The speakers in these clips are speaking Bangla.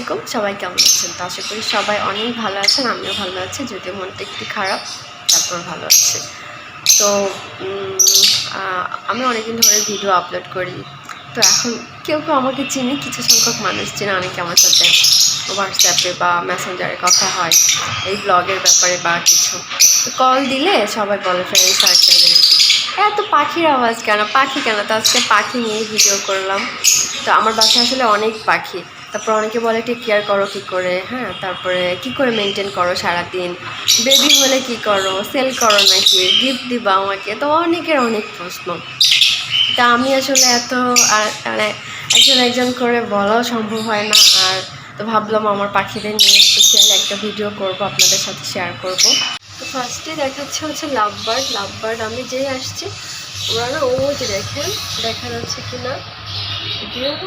আলাইকুম। সবাই কেমন আছেন? তো আশা করি সবাই অনেক ভালো আছেন, আমিও ভালো আছি, যদিও মনটা একটু খারাপ, তারপর ভালো আছে। তো আমি অনেকদিন ধরে ভিডিও আপলোড করি। তো এখন কেউ কেউ আমাকে চিনি, কিছু সংখ্যক মানুষ চিনে, অনেকে আমার সাথে হোয়াটসঅ্যাপে বা মেসেঞ্জারে কথা হয়, এই ব্লগের ব্যাপারে বা কিছু। তো কল দিলে সবাই বলে ফ্রেন্ড সার্কেলে এত পাখির আওয়াজ কেন? পাখি কেন? তো আজকে পাখি নিয়ে ভিডিও করলাম। তো আমার বাসায় আসলে অনেক পাখি। তারপর অনেকে বলে টেক কেয়ার করো কী করে? হ্যাঁ তারপরে, কি করে মেনটেন করো সারাদিন? বেবি হলে কি করো? সেল করো নাকি? গিফট দিবা আমাকে? তো অনেকের অনেক প্রশ্ন। তা আমি আসলে এত, আর মানে একজন একজন করে বলাও সম্ভব হয় না। আর তো ভাবলাম আমার পাখিদের নিয়ে স্পেশাল একটা ভিডিও করব, আপনাদের সাথে শেয়ার করব। তো ফার্স্টে দেখাচ্ছে হচ্ছে লাভ বার্ড লাভ বার্ড আমি যেই আসছি না ও যে দেখেন দেখা যাচ্ছে কি না ও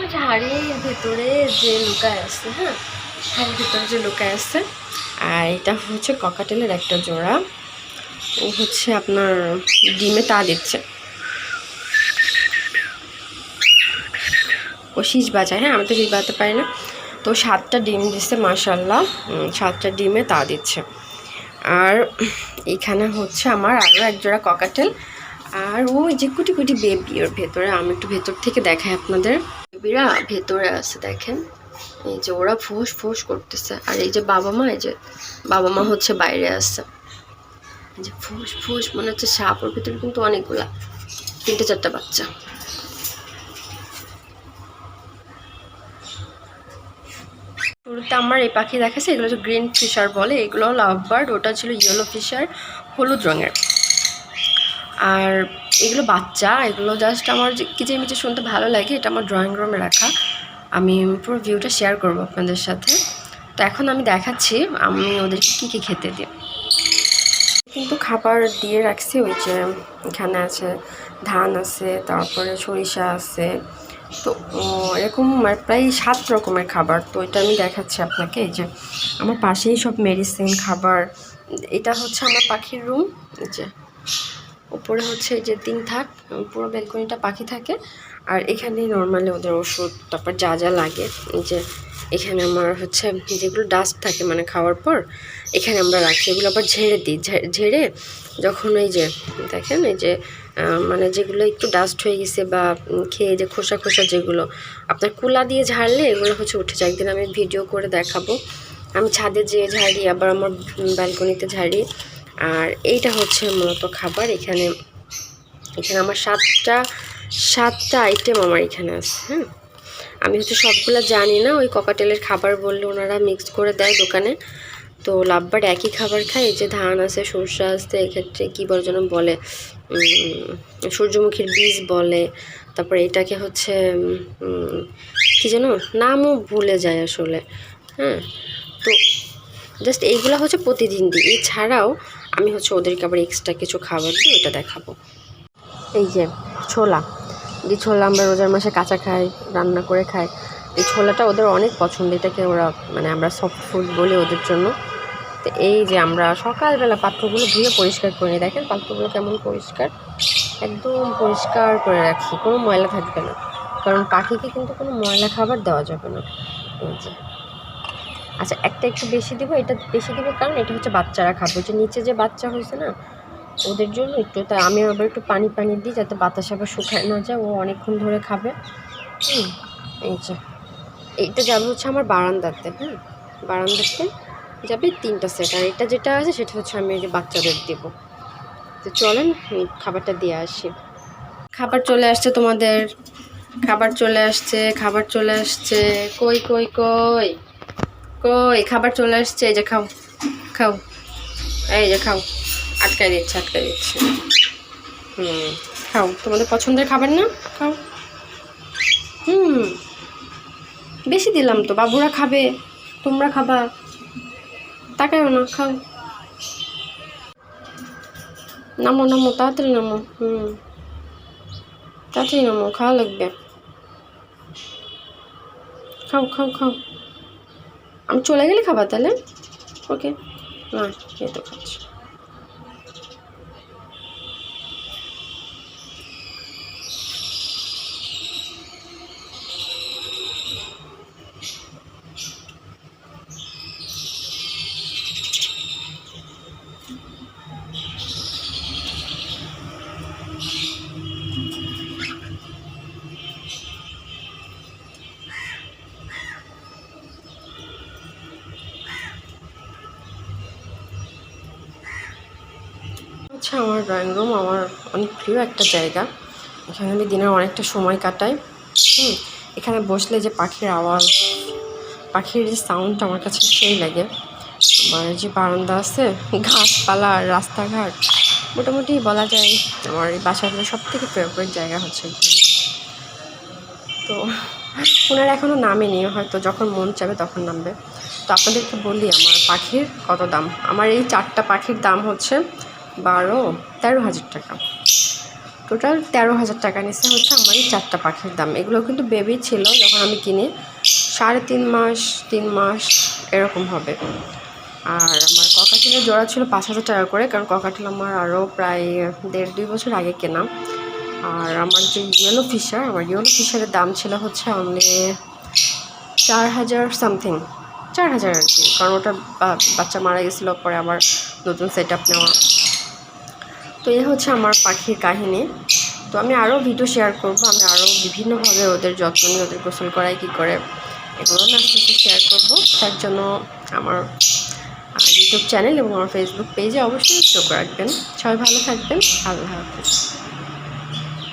ঝাড়ির ভেতরে যে লুকায় আছে হ্যাঁ? ঝাড়ির ভেতরে যে লুকায় আছে। আর এটা হচ্ছে ককাটেলের একটা জোড়া। ও হচ্ছে আপনার ডিমে তা দিচ্ছে। ও শীষ বাজায় হ্যাঁ? আমি তো শীষ বাজাতে পারি না। তো সাতটা ডিম দিচ্ছে মাসাল্লাহ সাতটা ডিমে তা দিচ্ছে। আর এখানে হচ্ছে আমার আরও এক জোড়া ককাটেল। আর ওই যে কুটি কুটি বেবি ওর ভেতরে, আমি একটু ভেতর থেকে দেখাই আপনাদের। বেবিরা ভেতরে আছে, দেখেন। এই যে ওরা ফোঁস ফোঁস করতেছে। আর এই যে বাবা মা, এই যে বাবা মা হচ্ছে বাইরে আসছে এই যে ফোঁস ফুস, মনে হচ্ছে সাপ। ওর ভিতরে কিন্তু অনেকগুলা, তিনটে চারটা বাচ্চা। শুরুতে আমার এই পাখি দেখাচ্ছে, এগুলো হচ্ছে গ্রিন ফিশার বলে। এগুলো লাভ বার্ড ওটা ছিল ইয়েলো ফিশার হলুদ রঙের। আর এগুলো বাচ্চা, এগুলো জাস্ট আমার যে- কিচিরমিচির শুনতে ভালো লাগে, এটা আমার ড্রয়িং রুমে রাখা। আমি পুরো ভিউটা শেয়ার করব আপনাদের সাথে। তো এখন আমি দেখাচ্ছি, আমি ওদেরকে কী কী খেতে দিই। কিন্তু খাবার দিয়ে রাখছি ওই যে এখানে আছে ধান আছে, তারপরে সরিষা আছে। তো এরকম আর প্রায় সাত রকমের খাবার। তো এটা আমি দেখাচ্ছি আপনাকে, এই যে আমার পাশেই সব মেডিসিন খাবার। এটা হচ্ছে আমার পাখির রুম এই যে। উপরে হচ্ছে যে তিন থাক পুরো ব্যালকনিটা পাখি থাকে। আর এখানেই নর্মালি ওদের ওষুধ, তারপর যা যা লাগে যে এখানে আমার হচ্ছে যেগুলো ডাস্ট থাকে মানে খাওয়ার পর, এখানে আমরা রাখি। এগুলো আবার ঝেড়ে দিই ঝেড়ে যখন এই যে, দেখেন এই যে মানে যেগুলো একটু ডাস্ট হয়ে গেছে বা খেয়ে যে খোসা খোসা যেগুলো, আপনার কুলা দিয়ে ঝাড়লে এগুলো হচ্ছে উঠে যায়। একদিন আমি ভিডিও করে দেখাবো। আমি ছাদে যেয়ে ঝাড়ি, আবার আমার ব্যালকনিতে ঝাড়ি। আর এইটা হচ্ছে মূলত খাবার। এখানে এখানে আমার সাতটা সাতটা আইটেম আমার এখানে আছে হ্যাঁ আমি হচ্ছে সবগুলো জানি না, ওই ককাটেলের খাবার বললে ওনারা মিক্স করে দেয় দোকানে। তো লাভবার একই খাবার খায়, এই যে ধান আছে, সর্ষে আছে, এক্ষেত্রে কী বলে যেন বলে সূর্যমুখীর বীজ বলে, তারপরে এটাকে হচ্ছে কী যেন, নামও ভুলে যায় আসলে হ্যাঁ? তো জাস্ট এইগুলো হচ্ছে প্রতিদিন দিই। এছাড়াও আমি হচ্ছে ওদেরকে আবার এক্সট্রা কিছু খাবার দিই ওটা দেখাবো। এই যে, ছোলা। যে ছোলা আমরা রোজার মাসে কাঁচা খাই, রান্না করে খাই। এই ছোলাটা ওদের অনেক পছন্দ, এটাকে ওরা মানে আমরা সফট ফুড বলি ওদের জন্য। তো এই যে আমরা সকালবেলা পাত্রগুলো ধুয়ে পরিষ্কার করে নিই। দেখেন পাত্রগুলো কেমন পরিষ্কার? একদম পরিষ্কার করে রাখি, কোনো ময়লা থাকবে না। কারণ পাখিকে কিন্তু কোনো ময়লা খাবার দেওয়া যাবে না। এই যে। আচ্ছা একটা একটু বেশি দিব, এটা বেশি দিব কারণ এটা হচ্ছে বাচ্চারা খাবে। যে নিচে যে বাচ্চা হয়েছে না, ওদের জন্য একটু, তাই আমি আবার একটু পানি পানি দিই যাতে বাতাস আবার শুকায় না যায়, ও অনেকক্ষণ ধরে খাবে। হুম, এই যে, এইটা যাবে হচ্ছে আমার বারান্দাতে হ্যাঁ? বারান্দাতে যাবে তিনটা সেট, আর এটা যেটা আছে সেটা হচ্ছে আমি যে বাচ্চাদের দেবো। তো চলেন খাবারটা দিয়ে আসি। খাবার চলে আসছে তোমাদের, খাবার চলে আসছে, খাবার চলে আসছে, কই কই কই? কই, খাবার চলে আসছে, এই যে খাও খাও। এই যে খাও আটকাই দিচ্ছে আটকাই দিচ্ছে। হুম, খাও, তোমাদের পছন্দের খাবার না? খাও। হুম, বেশি দিলাম তো, বাবুরা খাবে, তোমরা খাবা। তাকায়ও না, খাও। নামো নামো, তাড়াতাড়ি নামো, হুম। তাড়াতাড়ি নামো, খাওয়া লাগবে। খাও খাও খাও। আমি চলে গেলে খাবার তাহলে? ওকে না এই তো খাচ্ছি। আমার ড্রয়িং রুম আমার অনেক প্রিয় একটা জায়গা। এখানে আমি দিনের অনেকটা সময় কাটাই। হুম, এখানে বসলে যে পাখির আওয়াজ, পাখির যে সাউন্ড আমার কাছে সেই লাগে। আমার যে বারান্দা আছে ঘাসপালা রাস্তাঘাট, মোটামুটি বলা যায় আমার এই বাসার সব থেকে ফেভারিট জায়গা হচ্ছে তো ওনারা এখনও নামেনি, হয়তো যখন মন চাবে তখন নামবে। তো আপনাদেরকে বলি, আমার পাখির কত দাম? আমার এই চারটা পাখির দাম হচ্ছে বারো, তেরো হাজার টাকা। টোটাল তেরো হাজার টাকা নিচ্ছে হচ্ছে আমার এই চারটা পাখির দাম। এগুলো কিন্তু বেবি ছিল যখন আমি কিনি, সাড়ে তিন মাস তিন মাস এরকম হবে। আর আমার ককাটিলের জোড়া ছিল পাঁচ হাজার টাকা করে, কারণ ককাটিল আমার আরও প্রায় দেড়, দুই বছর আগে কেনা। আর আমার যে ইয়েলো ফিশার আমার ইয়েলো ফিশারের দাম ছিল হচ্ছে অনলি চার হাজার সামথিং চার হাজার আর কি। কারণ ওটা বাচ্চা মারা গেছিল, পরে আবার নতুন সেট আপ নেওয়া তো এই হচ্ছে আমার পাখির কাহিনি। তো আমি আরও ভিডিও শেয়ার করব, আমি আরও বিভিন্নভাবে ওদের যত্ন নিয়ে ওদের গোসল করাই, কী করে এগুলো আমি আস্তে আস্তে শেয়ার করব। তার জন্য আমার ইউটিউব চ্যানেল এবং আমার ফেসবুক পেজে অবশ্যই চোখ রাখবেন। সবাই ভালো থাকবেন। আল্লাহ হাফিজ।